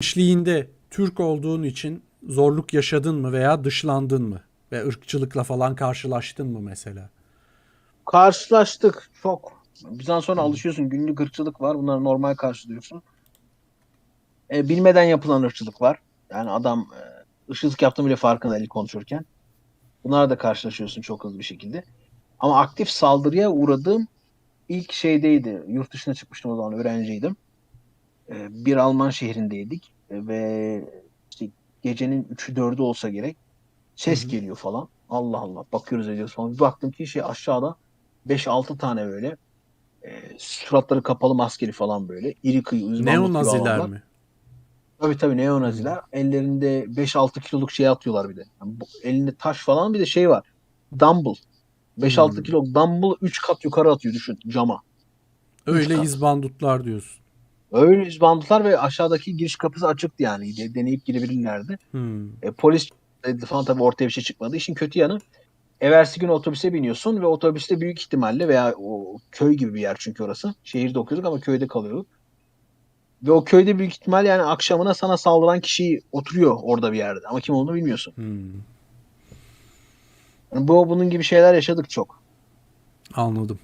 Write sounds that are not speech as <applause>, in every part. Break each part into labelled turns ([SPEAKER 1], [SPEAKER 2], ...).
[SPEAKER 1] gençliğinde Türk olduğun için zorluk yaşadın mı veya dışlandın mı? Ve ırkçılıkla falan karşılaştın mı mesela?
[SPEAKER 2] Karşılaştık çok. Bizden sonra alışıyorsun. Günlük ırkçılık var. Bunları normal karşılıyorsun. E, bilmeden yapılan ırkçılık var. Yani adam e, ırkçılık yaptığım bile farkında değil konuşurken. Bunlarla da karşılaşıyorsun çok hızlı bir şekilde. Ama aktif saldırıya uğradığım ilk şeydeydi. Yurt dışına çıkmıştım o zaman öğrenciydim. E, bir Alman şehrindeydik. E, ve işte gecenin 3'ü 4'ü olsa gerek. Ses
[SPEAKER 1] Hı hı.
[SPEAKER 2] geliyor falan. Allah Allah bakıyoruz ediyoruz falan. Bir baktım ki şey aşağıda 5-6 tane böyle e, suratları kapalı maskeli falan böyle. iri kıyı uzmanlık
[SPEAKER 1] Neonaziler mi?
[SPEAKER 2] Tabii tabii neonaziler. Ellerinde 5-6 kiloluk şey atıyorlar bir de. Yani bu, elinde taş falan bir de şey var. Dumbbell. 5-6
[SPEAKER 1] Hmm.
[SPEAKER 2] kilo dumbbell 3 kat yukarı atıyor düşün cama.
[SPEAKER 1] Öyle izbandutlar diyorsun.
[SPEAKER 2] Öyle izbandılar ve aşağıdaki giriş kapısı açıktı yani. De- Deneyip girebilirlerdi.
[SPEAKER 1] Hmm.
[SPEAKER 2] E, polis falan tabii ortaya bir şey çıkmadı. İşin kötü yanı Eversi gün otobüse biniyorsun ve otobüste büyük ihtimalle veya o köy gibi bir yer çünkü orası. Şehirde okuyorduk ama köyde kalıyorduk. Ve o köyde büyük ihtimal yani akşamına sana saldıran kişi oturuyor orada bir yerde. Ama kim olduğunu bilmiyorsun.
[SPEAKER 1] Hmm.
[SPEAKER 2] Yani bu bunun gibi şeyler yaşadık çok.
[SPEAKER 1] Anladım.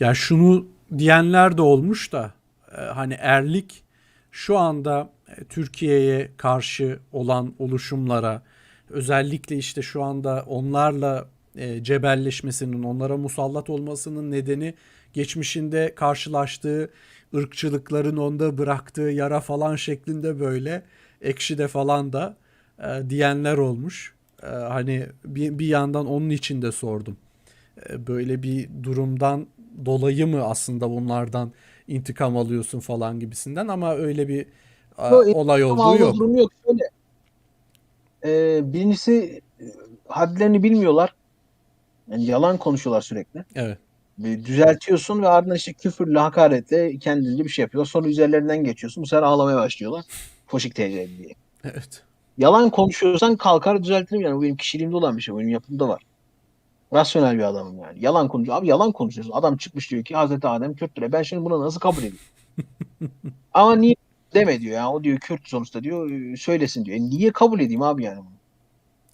[SPEAKER 1] Ya şunu diyenler de olmuş da hani erlik şu anda e, Türkiye'ye karşı olan oluşumlara özellikle işte şu anda onlarla e, cebelleşmesinin, onlara musallat olmasının nedeni geçmişinde karşılaştığı ırkçılıkların onda bıraktığı yara falan şeklinde böyle ekşide falan da e, diyenler olmuş. E, hani bir, bir yandan onun için de sordum e, böyle bir durumdan dolayı mı aslında bunlardan intikam alıyorsun falan gibisinden ama öyle bir e,
[SPEAKER 2] Yok,
[SPEAKER 1] olay olduğu yok.
[SPEAKER 2] durumu yok. Şöyle. Ee, birincisi e, hadlerini bilmiyorlar. Yani yalan konuşuyorlar sürekli.
[SPEAKER 1] Evet.
[SPEAKER 2] Bir düzeltiyorsun ve ardından işte küfürle, hakaretle kendince bir şey yapıyorlar. Sonra üzerlerinden geçiyorsun. Bu sefer ağlamaya başlıyorlar. Foşik TC diye.
[SPEAKER 1] Evet.
[SPEAKER 2] Yalan konuşuyorsan kalkar düzeltirim yani. Bu benim kişiliğimde olan bir şey. Benim yapımda var. Rasyonel bir adamım yani. Yalan konuşuyor. Abi yalan konuşuyorsun. Adam çıkmış diyor ki Hazreti Adem Kürttür. E ben şimdi bunu nasıl kabul edeyim? <laughs> Ama niye deme diyor ya. O diyor Kürt sonuçta diyor. e, Söylesin diyor. E niye kabul edeyim abi yani bunu?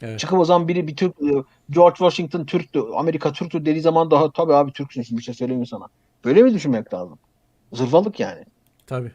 [SPEAKER 1] Evet.
[SPEAKER 2] Çıkıp o zaman biri bir Türk e, George Washington Türktü. Amerika Türktü dediği zaman daha tabii abi Türksün şimdi bir şey söylemiyor sana. Böyle mi düşünmek lazım? Zırvalık yani.
[SPEAKER 1] Tabii.